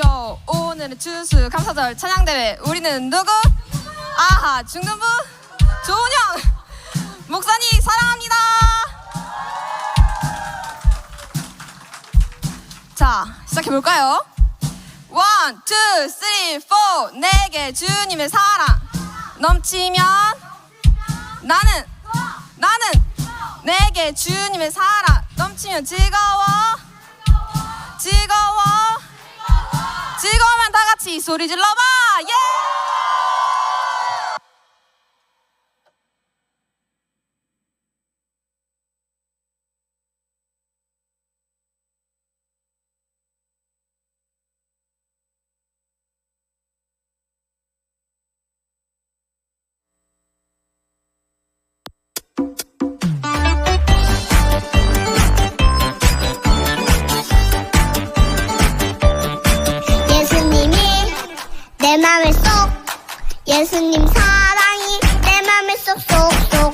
고! 오늘은 주수 감사절 찬양대회. 우리는 누구? 아하, 중등부 조은영! 목사님 사랑합니다! 자, 시작해볼까요? 원, 투, 쓰리, 포. 내게 주님의 사랑 넘치면 나는, 나는 내게 주님의 사랑 넘치면 즐거워, 즐거워. 즐거우면 다 같이 소리 질러봐! 예! 예수님 사랑이 내 맘을 쏙쏙쏙